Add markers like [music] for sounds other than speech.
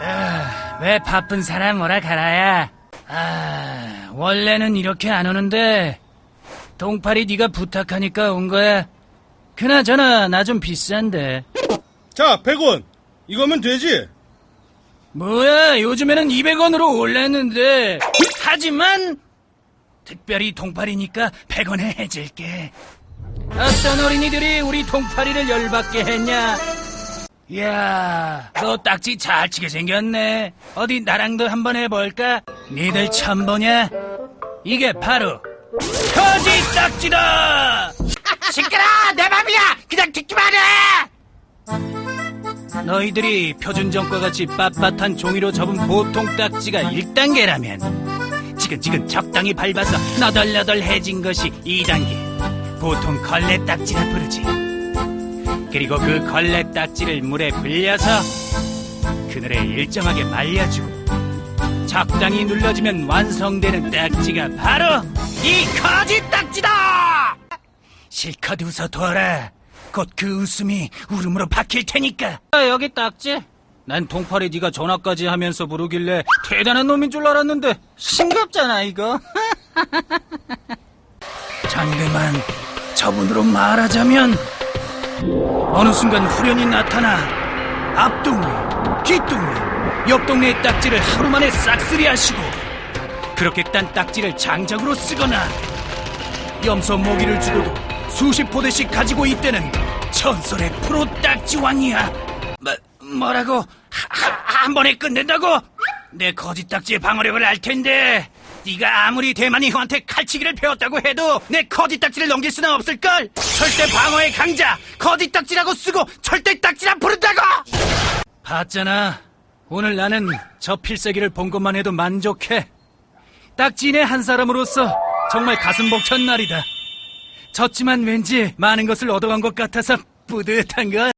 아, 왜 바쁜 사람 뭐라 가라야? 아, 원래는 이렇게 안 오는데 동팔이 네가 부탁하니까 온 거야. 그나저나 나 좀 비싼데. 자, 100원. 이거면 되지? 뭐야, 요즘에는 200원으로 올랐는데. 하지만 특별히 동팔이니까 100원에 해줄게. 어떤 어린이들이 우리 동팔이를 열받게 했냐? 이야, 너 딱지 잘 치게 생겼네. 어디 나랑도 한번 해볼까? 니들 처음 보냐? 이게 바로 거지 딱지다! [laughs] 시끄러! 내 맘이야! 그냥 듣기만 해! 너희들이 표준점과 같이 빳빳한 종이로 접은 보통 딱지가 1단계라면 지근지근 적당히 밟아서 너덜너덜해진 것이 2단계 보통 걸레 딱지라 부르지 그리고 그 걸레 딱지를 물에 불려서 그늘에 일정하게 말려주고 적당히 눌러주면 완성되는 딱지가 바로 이 거지 딱지다! 실컷 웃어둬라. 곧 그 웃음이 울음으로 바뀔 테니까. 아, 여기 딱지. 난 동팔이 네가 전화까지 하면서 부르길래 대단한 놈인 줄 알았는데 싱겁잖아 이거. [laughs] 장대만 저분으로 말하자면 어느 순간 후련이 나타나 앞동네, 뒷동네, 옆 동네의 딱지를 하루 만에 싹쓸이 하시고 그렇게 딴 딱지를 장작으로 쓰거나 염소 모기를 주고도 수십 포대씩 가지고 있다는 전설의 프로 딱지왕이야. 뭐, 뭐라고? 하- 하- 한 번에 끝낸다고? 내 거짓 딱지의 방어력을 알 텐데 네가 아무리 대만이 형한테 칼치기를 배웠다고 해도 내 거짓 딱지를 넘길 수는 없을걸? 절대 방어의 강자 거짓 딱지라고 쓰고 절대 딱지라 부른다고! 봤잖아. 오늘 나는 저 필살기를 본 것만 해도 만족해. 딱지인의 한 사람으로서 정말 가슴 벅찬 날이다. 졌지만 왠지 많은 것을 얻어간 것 같아서 뿌듯한 걸.